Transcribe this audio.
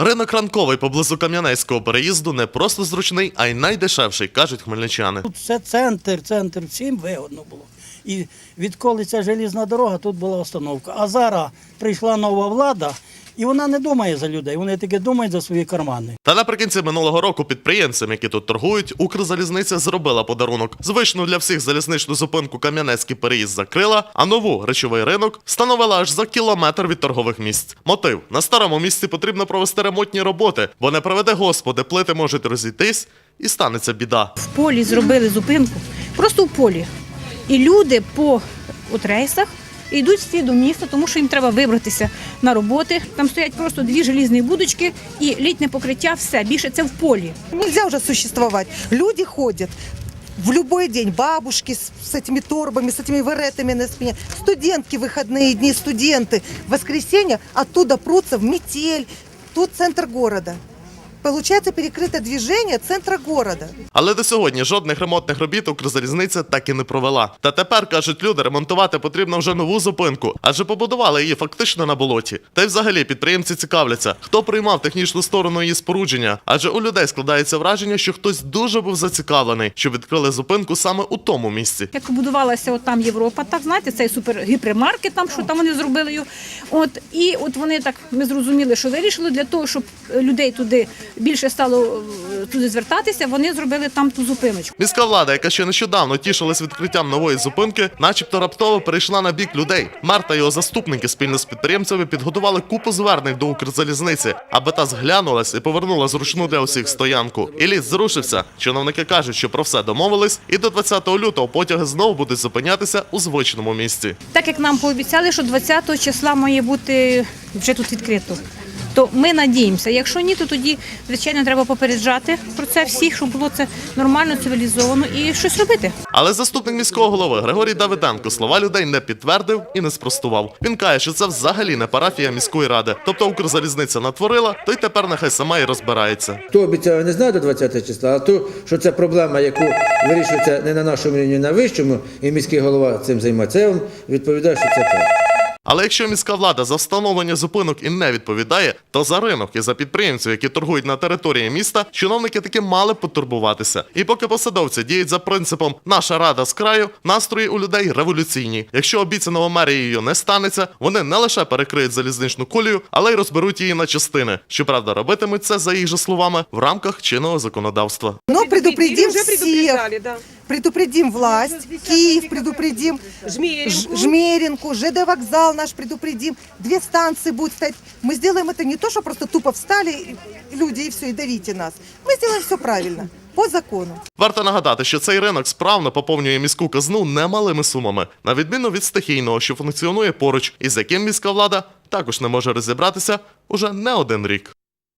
Ринок ранковий поблизу Кам'янецького переїзду не просто зручний, а й найдешевший, кажуть хмельничани. Тут все центр, центр, всім вигодно було. І відколи ця желізна дорога, тут була остановка. А зараз прийшла нова влада, і вона не думає за людей, вони тільки думають за свої кармани. Та наприкінці минулого року підприємцям, які тут торгують, Укрзалізниця зробила подарунок. Звичну для всіх залізничну зупинку Кам'янецький переїзд закрила, а нову речовий ринок встановила аж за кілометр від торгових місць. Мотив на старому місці потрібно провести ремонтні роботи, бо не приведе господи, плити можуть розійтись і станеться біда. в полі зробили зупинку, просто в полі. І люди по от рейсах йдуть всі до міста, тому що їм треба вибратися на роботи. Там стоять просто дві желізні будочки і літнє покриття, все. Більше це в полі. Нельзя уже существовать. Люди ходят в любой день, бабушки с, с этими торбами, с этими веретами на спине, студентки в выходные дни, студенты в воскресенье оттуда прутся в метель. Тут центр города. Получается перекрыто движение центра города. Але до сьогодні жодних ремонтних робіт Укрзалізниця так і не провела. Та тепер кажуть люди, ремонтувати потрібно вже нову зупинку, адже побудували її фактично на болоті. Та й взагалі підприємці цікавляться, хто приймав технічну сторону її спорудження. Адже у людей складається враження, що хтось дуже був зацікавлений, щоб відкрили зупинку саме у тому місці. Як будувалася от там Європа, так знаєте, цей супергіпермаркет, там що там вони зробили його. От і от вони так ми зрозуміли, що вирішили для того, щоб людей туди більше стало е, туди звертатися. Вони зробили там ту зупиночку. Міська влада, яка ще нещодавно тішилась відкриттям нової зупинки, начебто раптово перейшла на бік людей. Мер та його заступники спільно з підприємцями підготували купу звернень до Укрзалізниці, аби та зглянулась і повернула зручну для усіх стоянку. І ліс зрушився. Чиновники кажуть, що про все домовились, і до 20 лютого потяги знову будуть зупинятися у звичному місці. Так як нам пообіцяли, що 20 числа має бути вже тут відкрито. То ми надіємося. Якщо ні, то тоді звичайно треба попереджати про це всіх, щоб було це нормально, цивілізовано і щось робити. Але заступник міського голови Григорій Давиденко слова людей не підтвердив і не спростував. Він каже, що це взагалі не парафія міської ради. Тобто Укрзалізниця натворила, то й тепер нехай сама і розбирається. Хто обіцяв, не знаю до 20 числа, а то, що це проблема, яку вирішується не на нашому рівні, а на вищому, і міський голова цим займається. Я вам відповідаю, що це так. Але якщо міська влада за встановлення зупинок і не відповідає, то за ринок і за підприємців, які торгують на території міста, чиновники таки мали потурбуватися. І поки посадовці діють за принципом наша рада з краю, настрої у людей революційні. Якщо обіцяного мерією не станеться, вони не лише перекриють залізничну колію, але й розберуть її на частини. Щоправда, робитимуть це за їх же словами в рамках чинного законодавства. Но предупредим предупреждали, да Предупредим власть, Киев предупредим, Жмеринку. Ж- Жмеринку, ЖД вокзал наш предупредим. Две станции будут стоять. Мы сделаем это не то, что просто тупо встали и- люди и все, и давите нас. Мы сделаем все правильно, по закону. Варто нагадати, що цей ринок справно поповнює міську казну немалими сумами, на відміну від стихійного, що функціонує поруч, і з яким міська влада також не може розібратися уже не один рік.